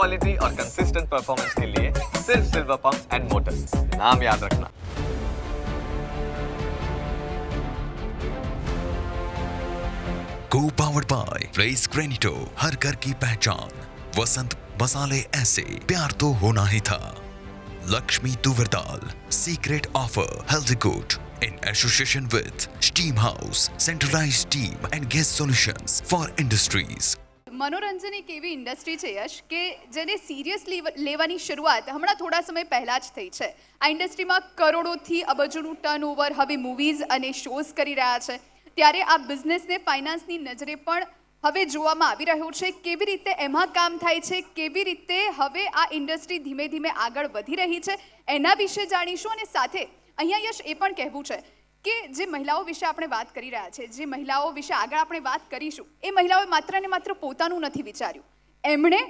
Quality और consistent performance के लिए सिर्फ़ सिल्वर पंप्स एंड मोटर्स नाम याद रखना। को पावर्ड बाय फ्रेस ग्रेनिटो हर घर की पहचान। वसंत मसाले ऐसे प्यार तो होना ही था। Lakshmi Tuvar Dal secret offer healthy good in association with Steam House, centralized steam and gas solutions for industries. મનોરંજન એક એવી ઇન્ડસ્ટ્રી છે યશ, કે જેને સિરિયસ લેવાની શરૂઆત હમણાં થોડા સમય પહેલાં જ થઈ છે. આ ઇન્ડસ્ટ્રીમાં કરોડોથી અબજોનું ટર્નઓવર હવે મૂવીઝ અને શોઝ કરી રહ્યા છે. ત્યારે આ બિઝનેસને ફાઇનાન્સની નજરે પણ હવે જોવામાં આવી રહ્યો છે. કેવી રીતે એમાં કામ થાય છે? કેવી રીતે હવે આ ઇન્ડસ્ટ્રી ધીમે ધીમે આગળ વધી રહી છે? એના વિશે જાણીશું અને સાથે અહીંયા યશ એ પણ કહેવું છે. કે જે મહિલાઓ વિશે આપણે વાત કરી રહ્યા છે, જે મહિલાઓ વિશે આગળ આપણે વાત કરીશું, એ મહિલાઓએ માત્ર ને માત્ર પોતાનું નથી વિચાર્યું. એમણે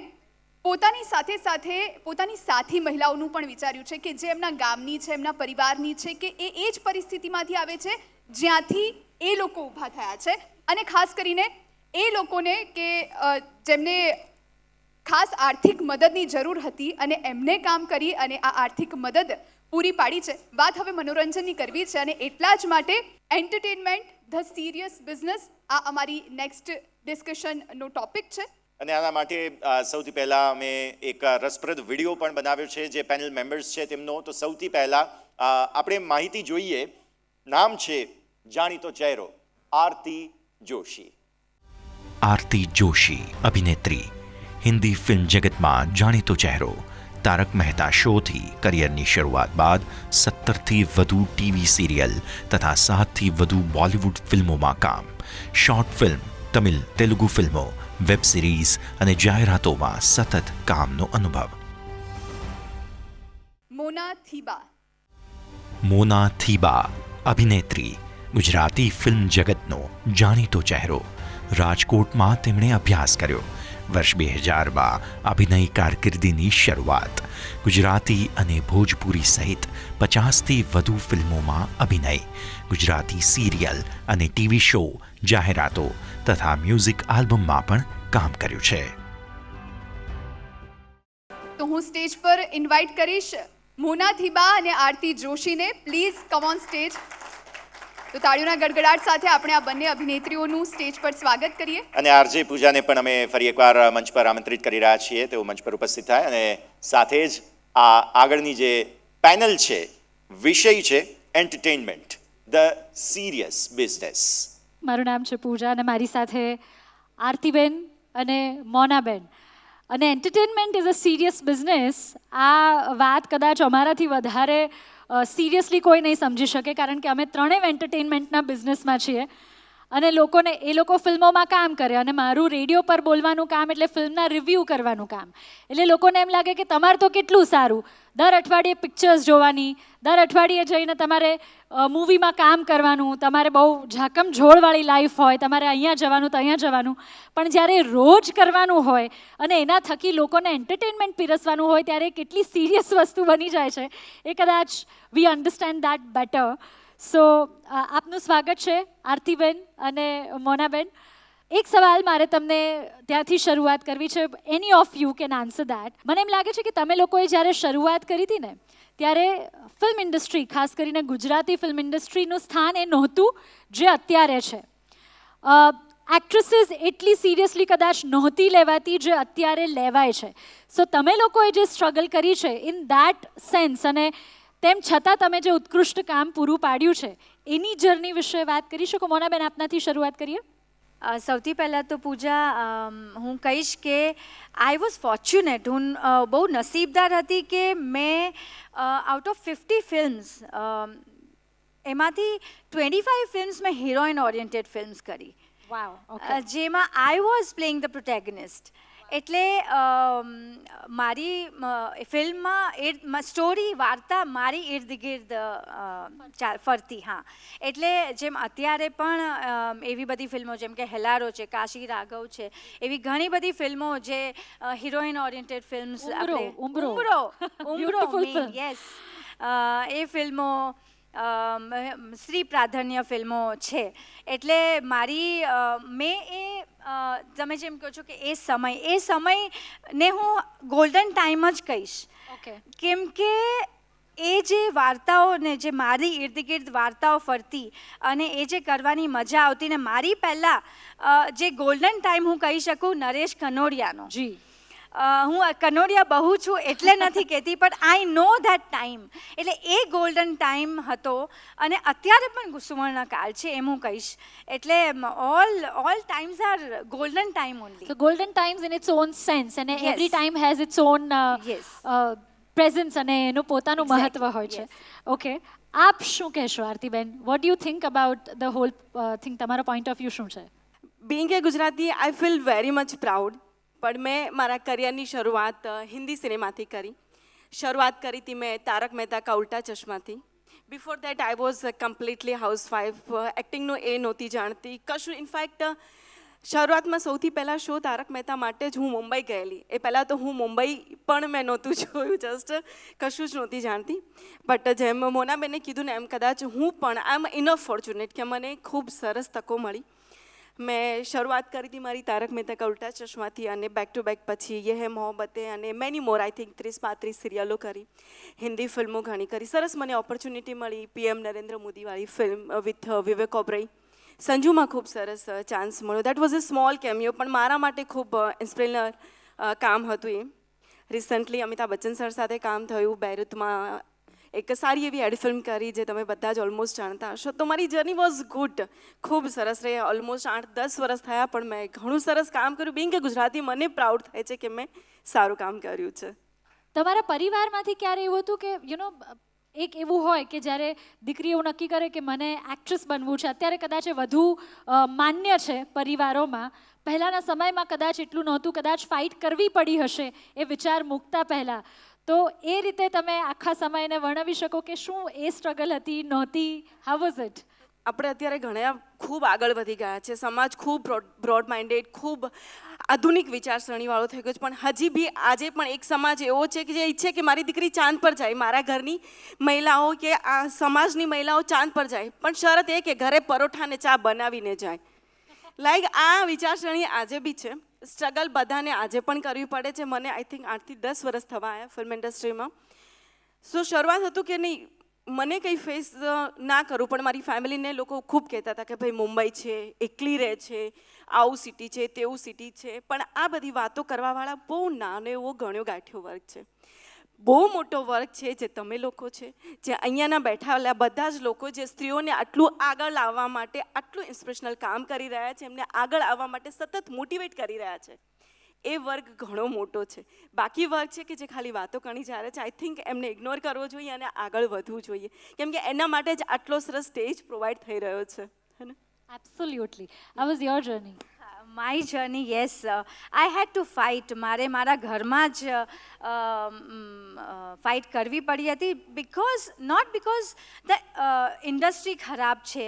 પોતાની સાથે સાથે, પોતાની સાથી મહિલાઓનું પણ વિચાર્યું છે કે જે એમના ગામની છે, એમના પરિવારની છે, કે એ એ જ પરિસ્થિતિમાંથી આવે છે જ્યાંથી એ લોકો ઊભા થયા છે. અને ખાસ કરીને એ લોકોને કે જેમને ખાસ આર્થિક મદદની જરૂર હતી અને એમને કામ કરી અને આ આર્થિક મદદ પૂરી પાડી છે. વાત હવે મનોરંજનની કરવી છે અને એટલા જ માટે એન્ટરટેનમેન્ટ ધ સિરિયસ બિઝનેસ આ અમારી નેક્સ્ટ ડિસ્કશનનો ટોપિક છે. અને આના માટે સૌથી પહેલાં અમે એક રસપ્રદ વીડિયો પણ બનાવ્યો છે જે પેનલ મેમ્બર્સ છે તેમનો. તો સૌથી પહેલાં આપણે માહિતી જોઈએ. નામ છે જાણીતો ચહેરો આરતી જોશી. આરતી જોશી અભિનેત્રી. હિન્દી ફિલ્મ જગતમાં જાણીતો ચહેરો તારક મહેતા શોથી કરિયરની શરૂઆત બાદ સત્તરથી વધુ ટીવી સિરિયલ તથા સાતથી વધુ બોલિવૂડ ફિલ્મોમાં કામ. શોર્ટ ફિલ્મ તમિલ તેલુગુ ફિલ્મો વેબ સિરીઝ અને જાહેરાતોમાં સતત કામનો અનુભવ. મોના થીબા. મોના થીબા અભિનેત્રી ગુજરાતી ફિલ્મ જગતનો જાણીતો ચહેરો. રાજકોટમાં તેમણે અભ્યાસ કર્યો. વર્ષ બે હજારમાં અભિનય કારકિર્દીની શરૂઆત ગુજરાતી અને ભોજપુરી સહિત પચાસથી વધુ ફિલ્મોમાં અભિનય ગુજરાતી સિરિયલ અને ટીવી શો જાહેરાતો તથા મ્યુઝિક આલ્બમમાં પણ કામ કર્યું છે। તો હું સ્ટેજ પર ઇન્વાઇટ કરીશ મોના થીબા અને આરતી જોશીને. પ્લીઝ કમ ઓન સ્ટેજ તો તાળીઓના ગડગડાટ સાથે આપણે આ બંને અભિનેત્રીઓનું સ્ટેજ પર સ્વાગત કરીએ. અને આરજે પૂજાને પણ અમે ફરી એકવાર મંચ પર આમંત્રિત કરી રહ્યા છીએ. તેઓ મંચ પર ઉપસ્થિત થાય અને સાથે જ આ આગળની જે પેનલ છે વિષય છે એન્ટરટેનમેન્ટ ધ સિરિયસ બિઝનેસ. મારું નામ છે પૂજા અને મારી સાથે આરતીબેન અને મોનાબેન. અને entertainment is a serious business. આ વાત કદાચ અમારાથી વધારે સિરિયસલી કોઈ નહીં સમજી શકે કારણ કે અમે ત્રણેય એન્ટરટેનમેન્ટના બિઝનેસમાં છીએ અને લોકોને, એ લોકો ફિલ્મોમાં કામ કરે અને મારું રેડિયો પર બોલવાનું કામ એટલે ફિલ્મના રિવ્યૂ કરવાનું કામ. એટલે લોકોને એમ લાગે કે તમારે તો કેટલું સારું. દર અઠવાડિયે પિક્ચર્સ જોવાની, દર અઠવાડિયે જઈને તમારે મૂવીમાં કામ કરવાનું, તમારે બહુ ઝાકમ ઝોળવાળી લાઈફ હોય, તમારે અહીંયા જવાનું, તો અહીંયા જવાનું. પણ જ્યારે રોજ કરવાનું હોય અને એના થકી લોકોને એન્ટરટેનમેન્ટ પીરસવાનું હોય, ત્યારે કેટલી સિરિયસ વસ્તુ બની જાય છે. એ કદાચ we understand that better so આપનું સ્વાગત છે, આરતીબેન અને મોનાબેન. એક સવાલ મારે તમને ત્યાંથી શરૂઆત કરવી છે. Any of you can answer that મને એમ લાગે છે કે તમે લોકોએ જ્યારે શરૂઆત કરી હતી ને, ત્યારે ફિલ્મ ઇન્ડસ્ટ્રી ખાસ કરીને ગુજરાતી ફિલ્મ ઇન્ડસ્ટ્રીનું સ્થાન એ નહોતું જે અત્યારે છે. એક્ટ્રેસીસ એટલી સિરિયસલી કદાચ નહોતી લેવાતી જે અત્યારે લેવાય છે. સો તમે લોકોએ જે સ્ટ્રગલ કરી છે ઇન દેટ સેન્સ અને તેમ છતાં તમે જે ઉત્કૃષ્ટ કામ પૂરું પાડ્યું છે, એની જર્ની વિશે વાત કરી શકો? મોનાબેન, આપનાથી શરૂઆત કરીએ. સૌથી પહેલાં તો પૂજા હું કહીશ કે આઈ વોઝ ફોર્ચ્યુનેટ હું બહુ નસીબદાર હતી કે મેં આઉટ ઓફ ફિફ્ટી ફિલ્મ્સ એમાંથી ટ્વેન્ટી ફાઇવ ફિલ્મ્સ મેં હિરોઈન ઓરિએન્ટેડ ફિલ્મ્સ કરી જેમાં I was playing the protagonist એટલે મારી ફિલ્મમાં ઇર્દ સ્ટોરી વાર્તા મારી ઇર્દ ગિર્દ ફરતી હા. એટલે જેમ અત્યારે પણ એવી બધી ફિલ્મો જેમ કે હેલારો છે કાશી રાઘવ છે એવી ઘણી બધી ફિલ્મો જે હિરોઈન ઓરિએન્ટેડ ફિલ્મ્સ ઉમરો ઉમરો. film. યસ એ ફિલ્મો સ્ત્રી પ્રાધાન્ય ફિલ્મો છે. એટલે મારી મેં એ તમે જેમ કહો છો કે એ સમય એ સમયને હું ગોલ્ડન ટાઈમ જ કહીશ. કેમ કે એ જે વાર્તાઓ ને જે મારી ઇર્દગિર્દ વાર્તાઓ ફરતી અને એ જે કરવાની મજા આવતી ને મારી પહેલાં જે ગોલ્ડન ટાઈમ હું કહી શકું નરેશ કનોડિયાનો. જી. હું કનોડિયા બહુ છું એટલે નથી કહેતી પણ આઈ નો ધેટ ટાઈમ એટલે એ ગોલ્ડન ટાઈમ હતો અને અત્યારે પણ સુવર્ણકાળ છે એમ હું કહીશ. એટલે all all times are golden time only So golden times in its own sense અને every time has has own own Yes. presence અને એનું પોતાનું મહત્વ હોય છે. ઓકે આપ શું કહેશો આરતીબેન? What you think about the whole thing તમારો પોઈન્ટ ઓફ વ્યૂ શું છે? Being a Gujarati I feel very much proud પણ મેં મારા કરિયરની શરૂઆત હિન્દી સિનેમાથી કરી. શરૂઆત કરી હતી મેં તારક મહેતા કા ઉલ્ટા ચશ્માથી. Before that I was completely housewife એક્ટિંગનું એ નહોતી જાણતી. કશું ઇનફેક્ટ શરૂઆતમાં સૌથી પહેલાં શો તારક મહેતા માટે જ હું મુંબઈ ગયેલી. એ પહેલાં તો હું મુંબઈ પણ મેં નહોતું જોયું જસ્ટ કશું જ નહોતી જાણતી. બટ જેમ મોનાબેને કીધું ને એમ કદાચ હું પણ આઈ એમ ઇનફ ફોર્ચ્યુનેટ કે મને ખૂબ સરસ તકો મળી. મેં શરૂઆત કરી હતી મારી તારક મહેતા કા ઉલ્ટા ચશ્માથી અને બેક ટુ બેક પછી યે હે મોહબ્બતે અને મેની મોર આઈ થિંક ત્રીસ પાંત્રીસ સિરિયલો કરી. હિન્દી ફિલ્મો ઘણી કરી. સરસ મને ઓપોર્ચ્યુનિટી મળી પીએમ નરેન્દ્ર મોદીવાળી ફિલ્મ વિથ વિવેક ઓબ્રઈ સંજુમાં ખૂબ સરસ ચાન્સ મળ્યો. That was a small cameo પણ મારા માટે ખૂબ ઇન્સ્પિરનર કામ હતું એ. રિસન્ટલી અમિતાભ બચ્ચન સર સાથે કામ થયું, બેરુતમાં એક સારી એવી એડ ફિલ્મ કરી જે તમે બધા જ ઓલમોસ્ટ જાણતા હશો. તો મારી જર્ની વોઝ ગુડ. ખૂબ સરસ રહી. ઓલમોસ્ટ આઠ દસ વર્ષ થયા, પણ મેં ઘણું સરસ કામ કર્યું. બિંગ કે ગુજરાતી, મને પ્રાઉડ થાય છે કે મેં સારું કામ કર્યું છે. તમારા પરિવારમાંથી ક્યારે એવું હતું કે યુ નો એક એવું હોય કે જ્યારે દીકરી એવું નક્કી કરે કે મને એક્ટ્રેસ બનવું છે, અત્યારે કદાચ વધુ માન્ય છે પરિવારોમાં. પહેલાંના સમયમાં કદાચ એટલું નહોતું, કદાચ ફાઇટ કરવી પડી હશે એ વિચાર મૂકતા પહેલાં. તો એ રીતે તમે આખા સમયને વર્ણવી શકો કે શું એ સ્ટ્રગલ હતી, નહોતી? હાઉ વોઝ ઇટ આપણે અત્યારે ઘણા ખૂબ આગળ વધી ગયા છે. સમાજ ખૂબ બ્રોડ માઇન્ડેડ ખૂબ આધુનિક વિચારસરણીવાળો થઈ ગયો છે. પણ હજી બી આજે પણ એક સમાજ એવો છે કે જે ઈચ્છે કે મારી દીકરી ચાંદ પર જાય, મારા ઘરની મહિલાઓ કે આ સમાજની મહિલાઓ ચાંદ પર જાય. પણ શરત એ કે ઘરે પરોઠાને ચા બનાવીને જાય. લાઈક આ વિચારસરણી આજે બી છે. સ્ટ્રગલ બધાને આજે પણ કરવી પડે છે. મને આઈ થિંક આઠથી દસ વર્ષ થવા આવ્યા ફિલ્મ ઇન્ડસ્ટ્રીમાં સો શરૂઆત હતું કે નહીં, મને કંઈ ફેસ ના કરું, પણ મારી ફેમિલીને લોકો ખૂબ કહેતા હતા કે ભાઈ મુંબઈ છે, એકલી રહે છે, આવું સિટી છે, તેવું સિટી છે. પણ આ બધી વાતો કરવાવાળા બહુ નાનો એવો ગણ્યો ગાંઠ્યો વર્ગ છે. બહુ મોટો વર્ગ છે જે તમે લોકો છે, જે અહીંયાના બેઠાલા બધા જ લોકો જે સ્ત્રીઓને આટલું આગળ લાવવા માટે આટલું ઇન્સ્પિરેશનલ કામ કરી રહ્યા છે, એમને આગળ આવવા માટે સતત મોટિવેટ કરી રહ્યા છે. એ વર્ગ ઘણો મોટો છે. બાકી વર્ગ છે કે જે ખાલી વાતો કરી જ્યારે છે આઈ થિંક એમને ઇગ્નોર કરવો જોઈએ અને આગળ વધવું જોઈએ. કેમ કે એના માટે જ આટલો સરસ સ્ટેજ પ્રોવાઈડ થઈ રહ્યો છે. હે ને? એબ્સોલ્યુટલી આ was your journey my journey yes I had to fight મારે મારા ઘરમાં જ ફાઇટ કરવી પડી હતી because not because the industry ખરાબ છે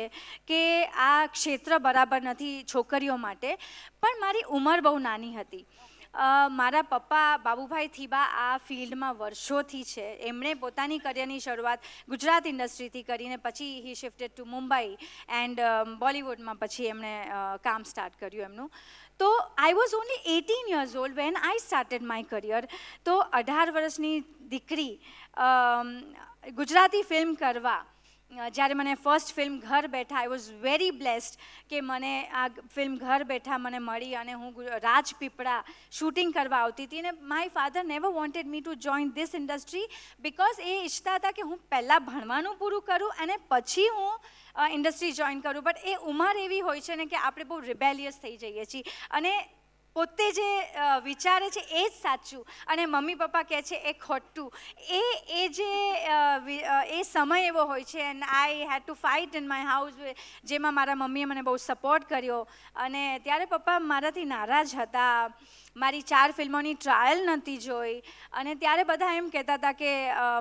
કે આ ક્ષેત્ર બરાબર નથી છોકરીઓ માટે, પણ મારી ઉંમર બહુ નાની હતી. મારા પપ્પા, બાબુભાઈ થીબા આ ફિલ્ડમાં વર્ષોથી છે. એમણે પોતાની કરિયરની શરૂઆત ગુજરાત ઇન્ડસ્ટ્રીથી કરીને પછી he shifted to Mumbai and બોલિવૂડમાં પછી એમણે કામ સ્ટાર્ટ કર્યું એમનું. તો I was only eighteen years old when I started my career તો અઢાર વર્ષની દીકરી ગુજરાતી ફિલ્મ કરવા જ્યારે મને ફર્સ્ટ ફિલ્મ ઘર બેઠા આઈ વોઝ વેરી બ્લેસ્ડ કે મને આ ફિલ્મ ઘર બેઠા મને મળી અને હું રાજપીપળા શૂટિંગ કરવા આવતી હતી. અને my father never wanted me to join this industry because એ ઈચ્છતા હતા કે હું પહેલાં ભણવાનું પૂરું કરું અને પછી હું ઇન્ડસ્ટ્રી જોઈન કરું. બટ એ ઉંમર એવી હોય છે ને કે આપણે બહુ રિબેલિયસ થઈ જઈએ છીએ. અને પોતે જે વિચારે છે એ જ સાચું. અને મમ્મી પપ્પા કહે છે એ ખોટું. એ એ જે એ સમય એવો હોય છે and I had to fight in my house જેમાં મારા મમ્મીએ મને બહુ સપોર્ટ કર્યો. અને ત્યારે પપ્પા મારાથી નારાજ હતા. મારી ચાર ફિલ્મોની ટ્રાયલ નહોતી જોઈ. અને ત્યારે બધા એમ કહેતા હતા કે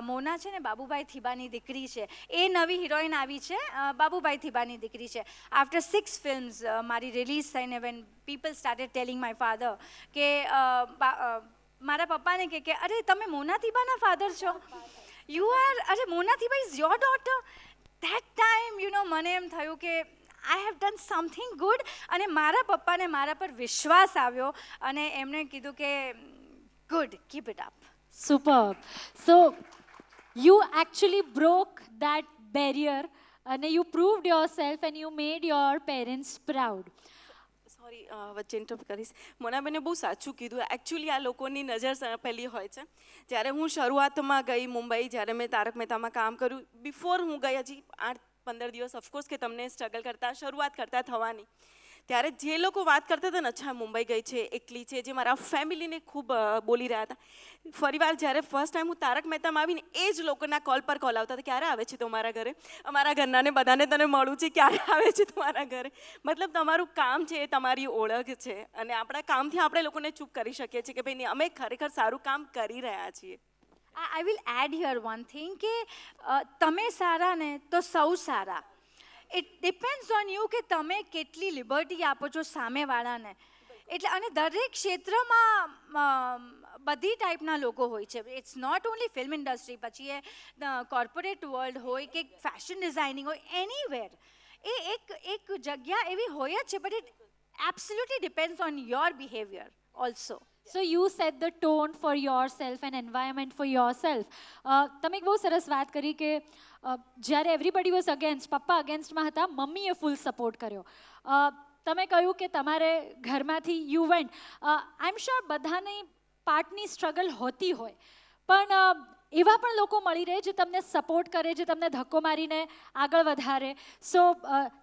મોના છે ને, બાબુભાઈ થીબાની દીકરી છે. એ નવી હિરોઈન આવી છે બાબુભાઈ થીબાની દીકરી છે. આફ્ટર સિક્સ ફિલ્મ્સ મારી રિલીઝ થઈને when people started telling my father કે મારા પપ્પાને કહે કે, અરે, તમે મોના થીબાના ફાધર છો? યુ આર અરે, Mona Thiba is your daughter that time you know મને એમ થયું કે I have done something good અને મારા પપ્પાને મારા પર વિશ્વાસ આવ્યો અને એમણે કીધું કે good keep it up super so you actually broke that barrier અને you proved your self and you made your parents proud sorry વચ્ચે ઇન્ટરપ્ટ કરીશ. મોનાબેને બહુ સાચું કીધું. એકચ્યુઅલી આ લોકોની નજર પહેલી હોય છે. જ્યારે હું શરૂઆતમાં ગઈ મુંબઈ જ્યારે મેં તારક મહેતામાં કામ કર્યું બિફોર હું ગઈ હજી આઠ પંદર દિવસ ઓફકોર્સ કે તમને સ્ટ્રગલ કરતા, શરૂઆત કરતા થવાની. ત્યારે જે લોકો વાત કરતા હતા ને, અચ્છા, મુંબઈ ગઈ છે, એકલી છે, જે મારા ફેમિલીને ખૂબ બોલી રહ્યા હતા. ફરીવાર જ્યારે ફર્સ્ટ ટાઈમ હું તારક મહેતામાં આવીને એ જ લોકોના કોલ પર કોલ આવતા હતા, ક્યારે આવે છે તમારા ઘરે? અમારા ઘરનાને બધાને તને મળું છે, ક્યારે આવે છે તમારા ઘરે? મતલબ તમારું કામ છે એ તમારી ઓળખ છે, અને આપણા કામથી આપણે લોકોને ચૂપ કરી શકીએ છીએ કે, ભાઈ, અમે ખરેખર સારું કામ કરી રહ્યા છીએ. I will add here one thing કે તમે સારા ને તો સૌ સારા ઇટ ડિપેન્ડ્સ ઓન યુ કે તમે કેટલી લિબર્ટી આપો છો સામેવાળાને એટલે અને દરેક ક્ષેત્રમાં બધી ટાઈપના લોકો હોય છે it's not only film industry પછી એ કોર્પોરેટ વર્લ્ડ હોય કે ફેશન ડિઝાઇનિંગ હોય એનીવેર એ એક એક જગ્યા એવી હોય જ છે but it absolutely depends on your behaviour also So set the tone for your self and environment for your self તમે એક બહુ સરસ વાત કરી કે જ્યારે એવરીબડી વોઝ અગેન્સ્ટ પપ્પા અગેન્સ્ટમાં હતા, મમ્મીએ ફૂલ સપોર્ટ કર્યો. તમે કહ્યું કે તમારે ઘરમાંથી you went I am sure બધાની પાર્ટની સ્ટ્રગલ હોતી હોય. પણ એવા પણ લોકો મળી રહે જે તમને સપોર્ટ કરે, જે તમને ધક્કો મારીને આગળ વધારે. સો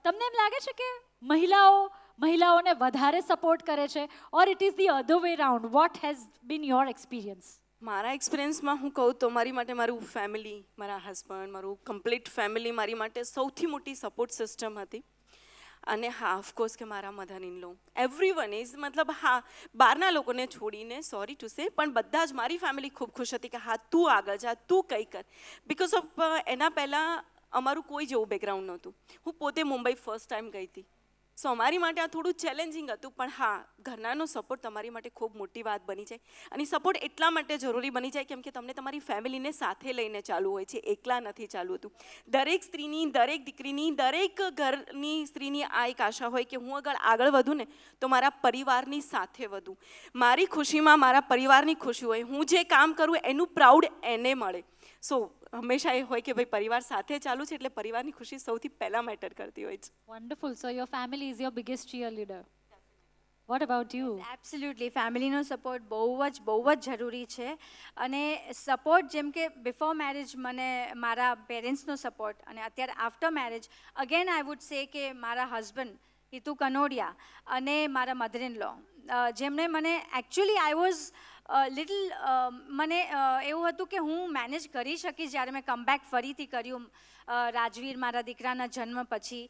તમને એમ લાગે છે કે મહિલાઓ મહિલાઓને વધારે સપોર્ટ કરે છે or it is the other way round what has been your experience મારા એક્સપિરિયન્સમાં હું કહું તો મારી માટે મારું ફેમિલી મારા હસબન્ડ મારું કમ્પ્લીટ ફેમિલી મારી માટે સૌથી મોટી સપોર્ટ સિસ્ટમ હતી. અને હા ઓફકોર્સ કે મારા mother in law every one is મતલબ હા બહારના લોકોને છોડીને સોરી ટુ સે પણ બધા જ મારી ફેમિલી ખૂબ ખુશ હતી કે હા, તું આગળ જા, તું કંઈ કર. બિકોઝ ઓફ એના પહેલાં અમારું કોઈ જેવું બેકગ્રાઉન્ડ નહોતું. હું પોતે મુંબઈ ફર્સ્ટ ટાઈમ ગઈ હતી. સો અમારી માટે આ થોડું ચેલેન્જિંગ હતું, પણ હા, ઘરનાનો સપોર્ટ તમારી માટે ખૂબ મોટી વાત બની જાય. અને સપોર્ટ એટલા માટે જરૂરી બની જાય કેમ કે તમને તમારી ફેમિલીને સાથે લઈને ચાલુ હોય છે, એકલા નથી ચાલુ હતું. દરેક સ્ત્રીની, દરેક દીકરીની, દરેક ઘરની સ્ત્રીની આ એક આશા હોય કે હું અગર આગળ વધું ને, તો મારા પરિવારની સાથે વધું. મારી ખુશીમાં મારા પરિવારની ખુશી હોય, હું જે કામ કરું એનું પ્રાઉડ એને મળે. સો હંમેશા એ હોય કે ભાઈ પરિવાર સાથે ચાલુ છે એટલે પરિવારની ખુશી સૌથી પહેલાં મેટર કરતી હોય છે. Wonderful so your family is your biggest cheer leader what about you absolutely ફેમિલીનો support બહુ જ બહુ જ જરૂરી છે. અને સપોર્ટ જેમ કે બિફોર મેરેજ મને મારા પેરેન્ટ્સનો સપોર્ટ અને અત્યારે after marriage again I would say કે મારા હસબન્ડ હિતુ કનોડિયા અને મારા મધર ઇન લો જેમણે મને એકચ્યુઅલી આઈ વોઝ લિટલ મને એવું હતું કે હું મેનેજ કરી શકીશ જ્યારે મેં કમબેક ફરીથી કર્યું રાજવીર મારા દીકરાના જન્મ પછી.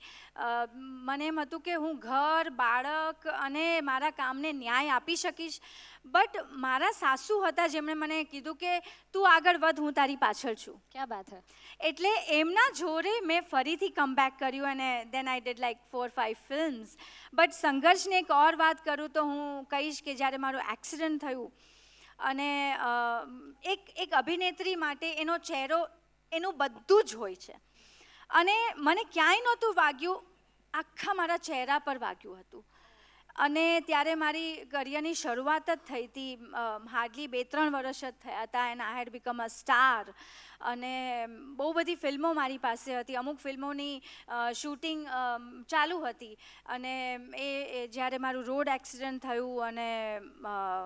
મને એમ હતું કે હું ઘર બાળક અને મારા કામને ન્યાય આપી શકીશ. બટ મારા સાસુ હતા જેમણે મને કીધું કે તું આગળ વધ હું તારી પાછળ છું. ક્યાં બાત હે? એટલે એમના જોરે મેં ફરીથી કમબેક કર્યું અને then I did like four five films but સંઘર્ષની એક ઓર વાત કરું તો હું કહીશ કે જ્યારે મારું એક્સિડન્ટ થયું અને એક એક અભિનેત્રી માટે એનો ચહેરો એનું બધું જ હોય છે. અને મને ક્યાંય નહોતું વાગ્યું, આખા મારા ચહેરા પર વાગ્યું હતું. અને ત્યારે મારી કરિયરની શરૂઆત જ થઈ હતી. હાર્ડલી બે ત્રણ વર્ષ જ થયા હતા. And I had become a star અને બહુ બધી ફિલ્મો મારી પાસે હતી. અમુક ફિલ્મોની શૂટિંગ ચાલુ હતી. અને એ જ્યારે મારું રોડ એક્સિડન્ટ થયું અને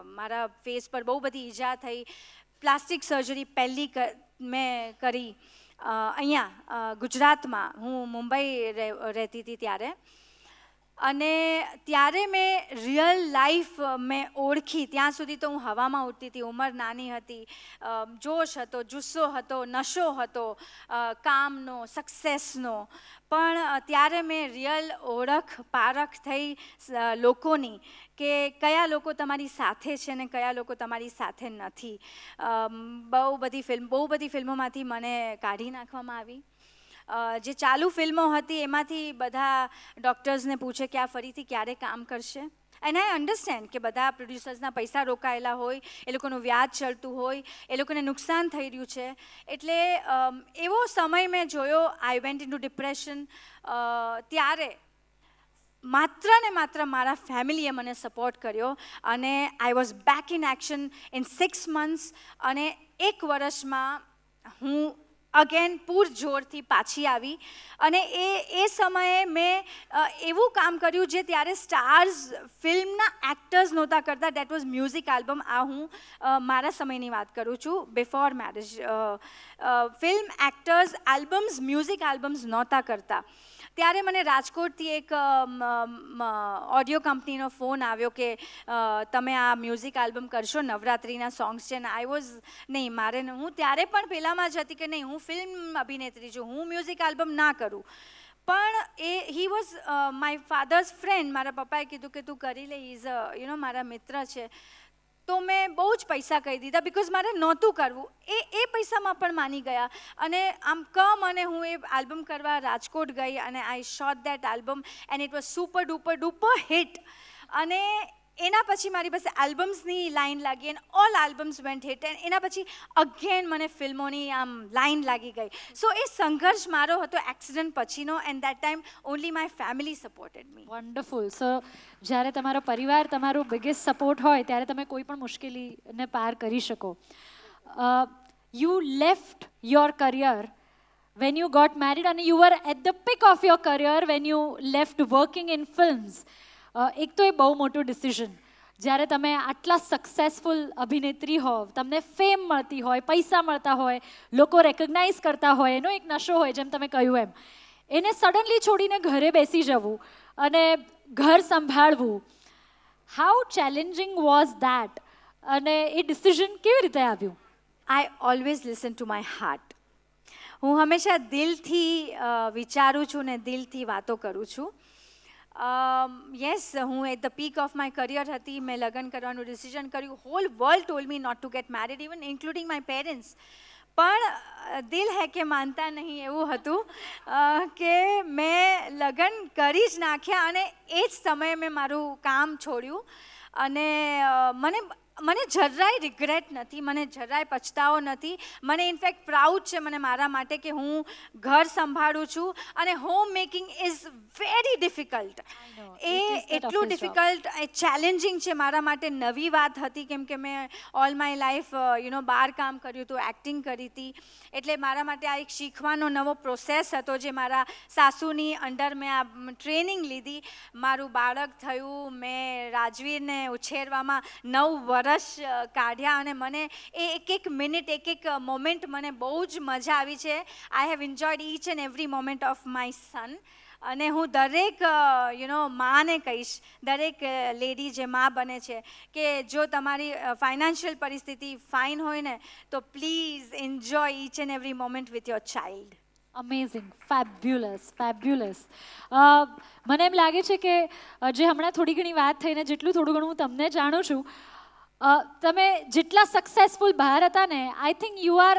મારા ફેસ પર બહુ બધી ઈજા થઈ, પ્લાસ્ટિક સર્જરી પહેલી મેં કરી અહીંયા ગુજરાતમાં. હું મુંબઈ રહે- રહેતી હતી ત્યારે. અને ત્યારે મેં રિયલ લાઈફ મેં ઓળખી. ત્યાં સુધી તો હું હવામાં ઉડતી હતી, ઉંમર નાની હતી જોશ હતો, જુસ્સો હતો, નશો હતો કામનો સક્સેસનો પણ ત્યારે મેં રિયલ ઓળખ, પારખ થઈ લોકોની કે કયા લોકો તમારી સાથે છે ને કયા લોકો તમારી સાથે નથી. બહુ બધી ફિલ્મ, બહુ બધી ફિલ્મોમાંથી મને કાઢી નાખવામાં આવી. જે ચાલુ ફિલ્મો હતી, એમાંથી બધા ડૉક્ટર્સને પૂછે કે આ ફરીથી ક્યારે કામ કરશે. એન્ડ આઈ અન્ડરસ્ટેન્ડ કે બધા પ્રોડ્યુસર્સના પૈસા રોકાયેલા હોય, એ લોકોનું વ્યાજ ચડતું હોય, એ લોકોને નુકસાન થઈ રહ્યું છે. એટલે એવો સમય મેં જોયો I went in to depression ત્યારે માત્ર ને માત્ર મારા ફેમિલીએ મને સપોર્ટ કર્યો અને I was back in action in six months અને એક વર્ષમાં હું અગેન પૂરજોરથી પાછી આવી. અને એ એ સમયે મેં એવું કામ કર્યું જે ત્યારે સ્ટાર્સ, ફિલ્મના એક્ટર્સ નહોતા કરતા. દેટ વોઝ મ્યુઝિક આલ્બમ આ હું મારા સમયની વાત કરું છું. Before marriage film actors albums music albums નહોતા કરતા. ત્યારે મને રાજકોટથી એક ઓડિયો કંપનીનો ફોન આવ્યો કે તમે આ મ્યુઝિક આલ્બમ કરશો, નવરાત્રિના સોંગ્સ છે ને આઈ વોઝ નહીં, મારે હું ત્યારે પણ પહેલાંમાં જ હતી કે નહીં, હું ફિલ્મ અભિનેત્રી છું, હું મ્યુઝિક આલ્બમ ના કરું. પણ એ he was my father's friend મારા પપ્પાએ કીધું કે તું કરી લે ઇઝ યુ નો મારા મિત્ર છે. તો મેં બહુ જ પૈસા કહી દીધા બિકોઝ મારે નહોતું કરવું. એ એ પૈસામાં પણ માની ગયા. અને આમ કમ અને હું એ આલ્બમ કરવા રાજકોટ ગઈ અને I shot that album and it was super duper duper hit અને એના પછી મારી પાસે આલ્બમ્સની લાઈન લાગી and all albums went hit and એના પછી અગેન મને ફિલ્મોની આમ લાઈન લાગી ગઈ. સો એ સંઘર્ષ મારો હતો એક્સિડન્ટ પછીનો and that time only my family supported me wonderful so જ્યારે તમારો પરિવાર તમારો બિગેસ્ટ સપોર્ટ હોય ત્યારે તમે કોઈ પણ મુશ્કેલીને પાર કરી શકો. You left your career when you got married અને you were at the peak of your career when you left working in a, એક તો એ બહુ મોટું ડિસિઝન જ્યારે તમે આટલા સક્સેસફુલ અભિનેત્રી હોવ, તમને ફેમ મળતી હોય, પૈસા મળતા હોય, લોકો રેકગ્નાઇઝ કરતા હોય, એનો એક નશો હોય જેમ તમે કહ્યું એમ. એને સડનલી છોડીને ઘરે બેસી જવું અને ઘર સંભાળવું હાઉ ચેલેન્જિંગ વોઝ દેટ અને એ ડિસિઝન કેવી રીતે આવ્યું? I always listen to my heart હું હંમેશા દિલથી વિચારું છું ને દિલથી વાતો કરું છું. યસ હું at the peak of my career હતી. મેં લગ્ન કરવાનું ડિસિઝન કર્યું. Whole world told me not to get married even including my parents પણ દિલ હે કે માનતા નહીં એવું હતું કે મેં લગ્ન કરી જ નાખ્યા અને એ જ સમયે મેં મારું કામ છોડ્યું. અને મને મને જરાય રિગ્રેટ નથી મને જરાય પછતાવો નથી. મને ઇનફેક્ટ પ્રાઉડ છે મને મારા માટે કે હું ઘર સંભાળું છું અને home making is very difficult એ એટલું ડિફિકલ્ટ એ ચેલેન્જિંગ છે મારા માટે. નવી વાત હતી કેમ કે મેં all my life you know બહાર કામ કર્યું હતું એક્ટિંગ કરી હતી. એટલે મારા માટે આ એક શીખવાનો નવો પ્રોસેસ હતો જે મારા સાસુની અંડર મેં આ ટ્રેનિંગ લીધી. મારું બાળક થયું મેં રાજવીરને ઉછેરવામાં નવ વર્ષ અ, કાઢ્યા અને મને એ એક એક મિનિટ એક એક મોમેન્ટ મને બહુ જ મજા આવી છે. I have enjoyed each and every moment of my son અને હું દરેક યુ નો માને કહીશ દરેક લેડી જે મા બને છે કે જો તમારી ફાઇનાન્શિયલ પરિસ્થિતિ ફાઇન હોય ને તો please enjoy each and every moment with your child amazing fabulous fabulous મને એમ લાગે છે કે જે હમણાં થોડી ઘણી વાત થઈને જેટલું થોડું ઘણું હું તમને જાણું છું તમે જેટલા સક્સેસફુલ બહાર હતા ને I think you are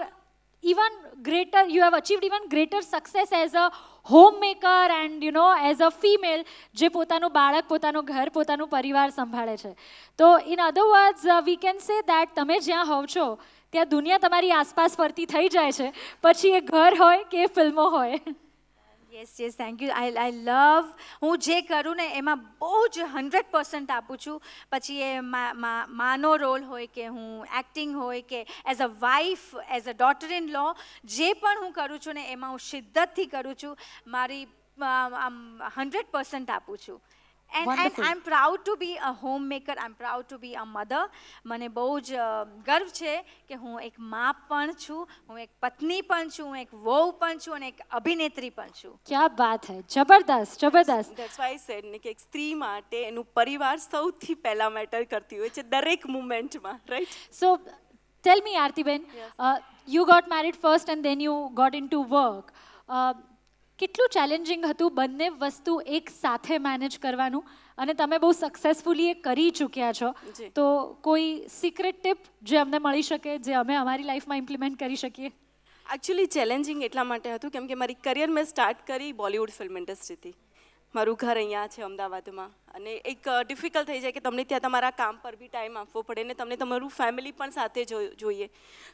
even greater you have achieved even greater success as a home maker and you know as a female જે પોતાનું બાળક, પોતાનું ઘર, પોતાનું પરિવાર સંભાળે છે. તો in other words we can say that તમે જ્યાં હોવ છો, ત્યાં દુનિયા તમારી આસપાસ ફરતી થઈ જાય છે. પછી એ ઘર હોય કે ફિલ્મો હોય. Yes yes thank you I I love હું જે કરું ને એમાં બહુ જ હંડ્રેડ પર્સન્ટ આપું છું. પછી એ માનો રોલ હોય કે હું એક્ટિંગ હોય કે as a wife as a daughter in law જે પણ હું કરું છું ને એમાં હું શિદ્દતથી કરું છું. મારી આમ હંડ્રેડ પર્સન્ટ આપું છું. And and Wonderful. I am proud to be a home maker I am proud to be a mother મને બહુ જ અ, ગર્વ છે કે હું એક મા પણ છું હું એક પત્ની પણ છું હું એક વહુ પણ છું અને એક અભિનેત્રી પણ છું. ક્યા બાત હૈ. જબરદસ્ત જબરદસ્ત. દેટ્સ વાય સેડ ને કે એક સ્ત્રી માટે એનું પરિવાર સૌથી પહેલા મેટર કરતી હોય છે દરેક મુમેન્ટમાં right so tell me Aartiben you got married first and then you got into work. કેટલું ચેલેન્જિંગ હતું બંને વસ્તુ એક સાથે મેનેજ કરવાનું અને તમે બહુ સક્સેસફુલી એ કરી ચૂક્યા છો. તો કોઈ સિક્રેટ ટિપ જે અમને મળી શકે જે અમે અમારી લાઈફમાં ઇમ્પ્લિમેન્ટ કરી શકીએ? એકચ્યુઅલી ચેલેન્જિંગ એટલા માટે હતું કેમ કે મારી કરિયર મેં સ્ટાર્ટ કરી બોલિવૂડ ફિલ્મ ઇન્ડસ્ટ્રીથી મારું ઘર અહીંયા છે અમદાવાદમાં. અને એક ડિફિકલ્ટ થઈ જાય કે તમને ત્યાં તમારા કામ પર બી ટાઈમ આપવો પડે ને તમને તમારું ફેમિલી પણ સાથે જોઈએ.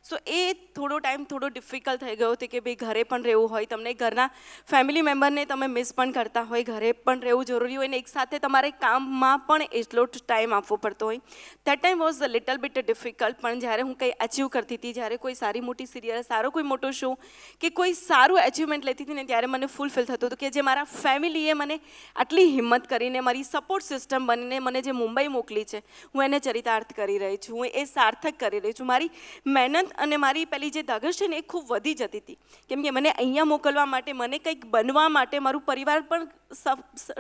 સો એ થોડો ટાઈમ થોડો ડિફિકલ્ટ થઈ ગયો હતો કે ભાઈ ઘરે પણ રહેવું હોય, તમને ઘરના ફેમિલી મેમ્બરને તમે મિસ પણ કરતા હોય, ઘરે પણ રહેવું જરૂરી હોય ને એક સાથે તમારે કામમાં પણ એટલો જ ટાઈમ આપવો પડતો હોય. That time was a little bit difficult પણ જ્યારે હું કંઈ અચીવ કરતી હતી, જ્યારે કોઈ સારી મોટી સિરિયલ સારો કોઈ મોટો શો કે કોઈ સારું અચીવમેન્ટ લેતી હતી ને ત્યારે મને ફૂલ ફીલ થતું હતું કે જે મારા ફેમિલીએ મને આટલી હિંમત કરીને મારી સપોર્ટ સિસ્ટમ બનીને મને જે મુંબઈ મોકલી છે, હું એને ચરિતાર્થ કરી રહી છું, હું એ સાર્થક કરી રહી છું. મારી મહેનત અને મારી પેલી જે ધગશ છે ને, એ ખૂબ વધી જતી હતી. કેમ કે મને અહીંયા મોકલવા માટે, મને કંઈક બનવા માટે મારું પરિવાર પણ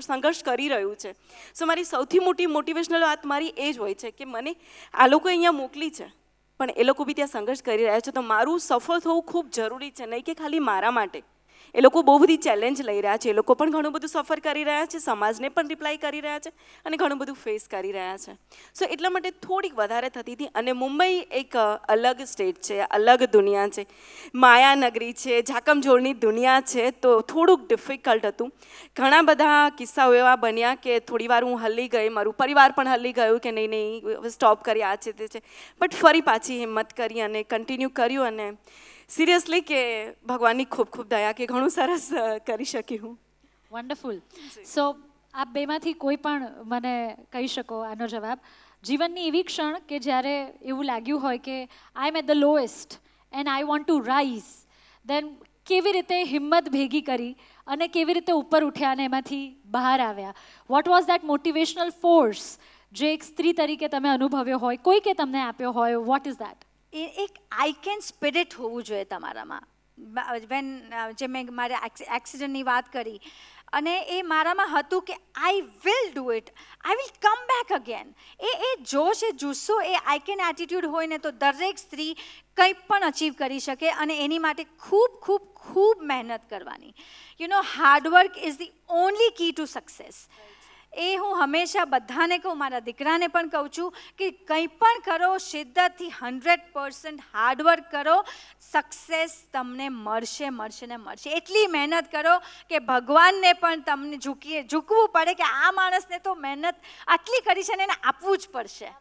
સંઘર્ષ કરી રહ્યું છે. સો મારી સૌથી મોટી મોટિવેશનલ વાત મારી એ જ હોય છે કે મને આ લોકો અહીંયા મોકલી છે, પણ એ લોકો બી ત્યાં સંઘર્ષ કરી રહ્યા છે. તો મારું સફળ થવું ખૂબ જરૂરી છે, નહીં કે ખાલી મારા માટે. એ લોકો બહુ બધી ચેલેન્જ લઈ રહ્યા છે. એ લોકો પણ ઘણું બધું સફર કરી રહ્યા છે, સમાજને પણ રિપ્લાય કરી રહ્યા છે અને ઘણું બધું ફેસ કરી રહ્યા છે. સો એટલા માટે થોડીક વધારે થતી હતી અને મુંબઈ એક અલગ સ્ટેટ છે, અલગ દુનિયા છે. માયાનગરી છે, ઝાકમઝોળની દુનિયા છે, તો થોડુંક ડિફિકલ્ટ હતું. ઘણા બધા કિસ્સાઓ એવા બન્યા કે થોડી વાર હું હલી ગઈ, મારું પરિવાર પણ હલી ગયું કે નહીં નહીં સ્ટોપ કરી, આ છે, તે છે. બટ ફરી પાછી હિંમત કરી અને કન્ટિન્યુ કર્યું અને સિરિયસલી કે ભગવાનની ખૂબ ખૂબ દયા કે ઘણું સરસ કરી શકી હું? વન્ડરફુલ સો આપ બેમાંથી કોઈ પણ મને કહી શકો આનો જવાબ. જીવનની એવી ક્ષણ કે જ્યારે એવું લાગ્યું હોય કે I am at the lowest and I want to rise then કેવી રીતે હિંમત ભેગી કરી અને કેવી રીતે ઉપર ઉઠ્યા અને એમાંથી બહાર આવ્યા? What was that motivational force જે એક સ્ત્રી તરીકે તમે અનુભવ્યો હોય કોઈ કે તમને આપ્યો હોય વોટ ઇઝ દેટ એ એક આઈ કેન સ્પિરિટ હોવું જોઈએ તમારામાં. વેન જે મેં મારે એક્સિડન્ટની વાત કરી, અને એ મારામાં હતું કે I will do it I will come back again એ એ જોશ, એ જુસ્સો, એ આઈ કેન એટીટ્યુડ હોય ને તો દરેક સ્ત્રી કંઈ પણ અચીવ કરી શકે અને એની માટે ખૂબ ખૂબ ખૂબ મહેનત કરવાની. You know hard work is the only key to success એ હું હંમેશા બધાને કહું મારા દીકરાને પણ કહું છું કે કંઈ પણ કરો શિદ્દતથી હંડ્રેડ પર્સન્ટ હાર્ડવર્ક કરો સક્સેસ તમને મળશે મળશે ને મળશે. એટલી મહેનત કરો કે ભગવાનને પણ તમને ઝૂકીએ ઝૂકવું પડે કે આ માણસને તો મહેનત આટલી કરી છે ને એને આપવું જ પડશે.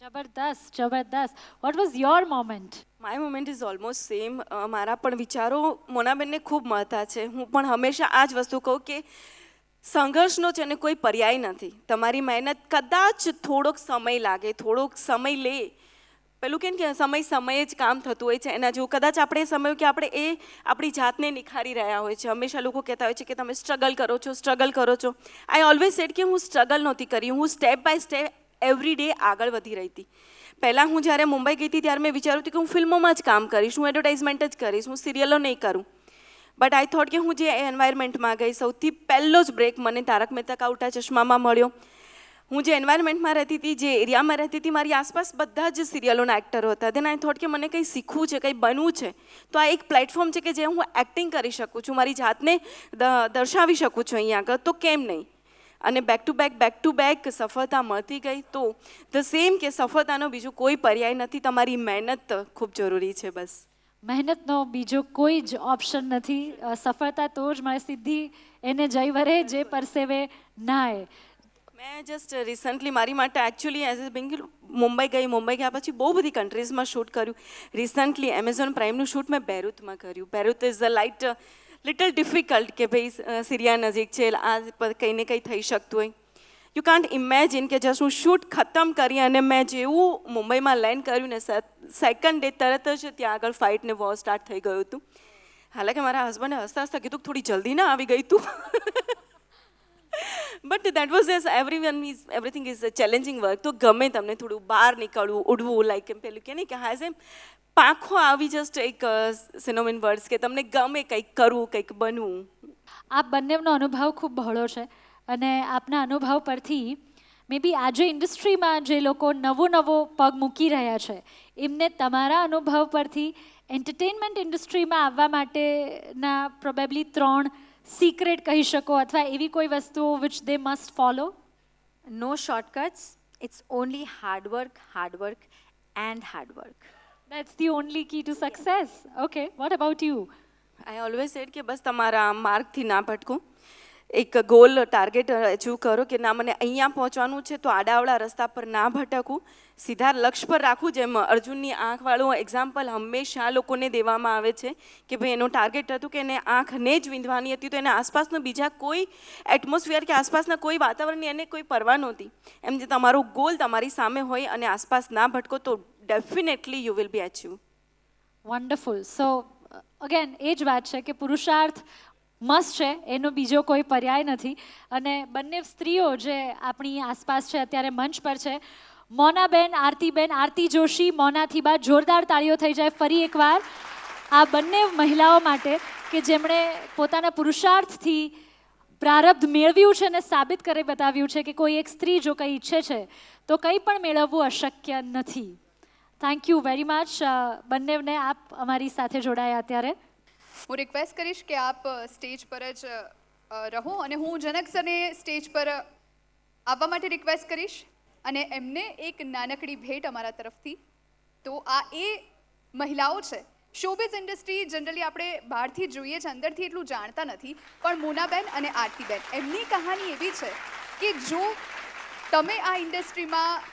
જબરદસ્ત જબરદસ્ત. What was your moment my moment is almost same મારા પણ વિચારો મોનાબેનને ખૂબ મળતા છે. હું પણ હંમેશા આ જ વસ્તુ કહું કે સંઘર્ષનો છે ને કોઈ પર્યાય નથી. તમારી મહેનત કદાચ થોડોક સમય લાગે, થોડોક સમય લે. પેલું કેમ કે સમય સમયે જ કામ થતું હોય છે. એના જેવું કદાચ આપણે સમય કે આપણે એ આપણી જાતને નિખારી રહ્યા હોય છે. હંમેશા લોકો કહેતા હોય છે કે તમે સ્ટ્રગલ કરો છો સ્ટ્રગલ કરો છો. આઈ ઓલવેઝ સેડ કે હું સ્ટ્રગલ નહોતી કરી. હું step by step every day આગળ વધી રહી હતી. પહેલાં હું જ્યારે મુંબઈ ગઈ હતી ત્યારે મેં વિચાર્યું હતું કે હું ફિલ્મોમાં જ કામ કરીશ, હું એડવર્ટાઇઝમેન્ટ જ કરીશ, હું સિરિયલો નહીં કરું. બટ આઈ થોટ કે હું જે એન્વાયરમેન્ટમાં ગઈ, સૌથી પહેલો જ બ્રેક મને તારક મહેતા કા ચશ્મામાં મળ્યો. હું જે એન્વાયરમેન્ટમાં રહેતી હતી, જે એરિયામાં રહેતી હતી, મારી આસપાસ બધા જ સિરિયલોના એક્ટરો હતા. દેન આઈ થોટ કે મને કંઈ શીખવું છે, કંઈ બનવું છે, તો આ એક પ્લેટફોર્મ છે કે જે હું એક્ટિંગ કરી શકું છું, મારી જાતને દર્શાવી શકું છું અહીંયા આગળ, તો કેમ નહીં? અને back to back back to back સફળતા મળતી ગઈ. તો ધ સેમ કે સફળતાનો બીજું કોઈ પર્યાય નથી, તમારી મહેનત ખૂબ જરૂરી છે બસ. મહેનતનો બીજો કોઈ જ ઓપ્શન નથી. સફળતા તો જ મળે, સીધી એને જઈ વરે, જે પરસેવે નાય. મેં જસ્ટ રિસન્ટલી મારી માટે actually as a Bengal Mumbai ગઈ, મુંબઈ ગયા પછી બહુ બધી કન્ટ્રીઝમાં શૂટ કર્યું. રિસન્ટલી એમેઝોન પ્રાઇમનું શૂટ મેં બેરુતમાં કર્યું. Beirut is a light little difficult કે ભાઈ સિરિયા નજીક છે, આ કંઈ ને કંઈ થઈ શકતું હોય. યુ કાન્ટ ઇમેજિન કે જસ્ટ હું શૂટ ખતમ કરી અને મેં જેવું મુંબઈમાં લેન્ડ કર્યું ને સેકન્ડ ડે તરત જ ત્યાં આગળ ફાઇટ વોર સ્ટાર્ટ થઈ ગયું હતું. હાલાકે મારા હસબન્ડે હસતા હસતા કીધું થોડી જલ્દી ના આવી ગઈ તું. But that was as everyone is everything is challenging work તો ગમે તમને થોડું બહાર નીકળવું, ઉડવું લાઈક એમ પેલું કે નહીં કે હા, એમ પાંખો આવી જસ્ટ એક સિનોમિન વર્ડ્સ કે તમને ગમે કંઈક કરવું, કંઈક બનવું. આ બંનેનો અનુભવ ખૂબ બહોળો છે. અને આપના અનુભવ પરથી મે બી આજે ઇન્ડસ્ટ્રીમાં જે લોકો નવો નવો પગ મૂકી રહ્યા છે એમને તમારા અનુભવ પરથી એન્ટરટેનમેન્ટ ઇન્ડસ્ટ્રીમાં આવવા માટેના પ્રોબેબલી ત્રણ સિક્રેટ કહી શકો અથવા એવી કોઈ વસ્તુઓ which they must follow no shortcuts it's only hard work hard work and hard work that's the only key to success okay what about you I always said કે બસ તમારા માર્ગથી ના ભટકો એક ગોલ ટાર્ગેટ અચીવ કરો કે ના, મને અહીંયા પહોંચવાનું છે તો આડાવડા રસ્તા પર ના ભટકું. સીધા લક્ષ્ય પર રાખું, જેમ અર્જુનની આંખવાળું એક્ઝામ્પલ હંમેશા લોકોને દેવામાં આવે છે કે ભાઈ એનો ટાર્ગેટ હતું કે એને આંખને જ વિંધવાની હતી, તો એને આસપાસનો બીજા કોઈ એટમોસ્ફિયર કે આસપાસના કોઈ વાતાવરણની એને કોઈ પરવા નહોતી. એમ જે તમારો ગોલ તમારી સામે હોય અને આસપાસ ના ભટકો, તો definitely you will be achieve wonderful so again એ જ વાત છે કે પુરુષાર્થ મસ્ત છે, એનો બીજો કોઈ પર્યાય નથી. અને બંને સ્ત્રીઓ જે આપણી આસપાસ છે, અત્યારે મંચ પર છે, મોનાબેન, આરતીબેન, આરતી જોશી, મોનાથી બાદ જોરદાર તાળીઓ થઈ જાય. ફરી એકવાર આ બંને મહિલાઓ માટે કે જેમણે પોતાના પુરુષાર્થથી પ્રારબ્ધ મેળવ્યું છે અને સાબિત કરી બતાવ્યું છે કે કોઈ એક સ્ત્રી જો કંઈ ઈચ્છે છે, તો કંઈ પણ મેળવવું અશક્ય નથી. થેન્ક યુ વેરી મચ બંનેને આપ અમારી સાથે જોડાયા અત્યારે. હું રિક્વેસ્ટ કરીશ કે આપ સ્ટેજ પર જ રહો અને હું જનક સરને સ્ટેજ પર આવવા માટે રિક્વેસ્ટ કરીશ અને એમને એક નાનકડી ભેટ અમારા તરફથી. તો આ એ મહિલાઓ છે. શોબિઝ ઇન્ડસ્ટ્રી જનરલી આપણે બહારથી જોઈએ છે, અંદરથી એટલું જાણતા નથી, પણ મોનાબેન અને આરતીબેન એમની કહાની એવી છે કે જો તમે આ ઇન્ડસ્ટ્રીમાં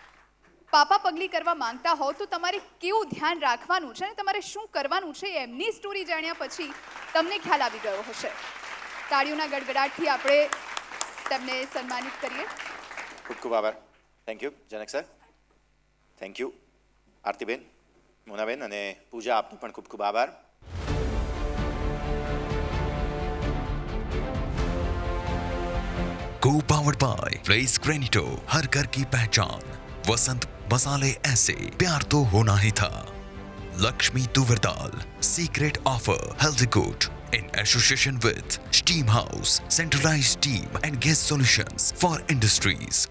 પાપા પગલી કરવા માંગતા હો તો તમારે કેવું ધ્યાન રાખવાનું છે અને તમારે શું કરવાનું છે એમની સ્ટોરી જાણ્યા પછી તમને ખ્યાલ આવી ગયો હશે તાળીઓના ગડગડાટથી આપણે તેમને સન્માનિત કરીએ ખૂબ ખૂબ આભાર thank you Janak sir thank you આરતીબેન મોનાબેન અને પૂજા આપનો પણ ખૂબ ખૂબ આભાર को पावर्ड बाय फ्रेस ग्रेनिटो हर घर की पहचान वसंत मसाले ऐसे प्यार तो होना ही था Lakshmi तुवरदाल secret offer health good in association with Steam House, centralized steam and gas solutions for industries.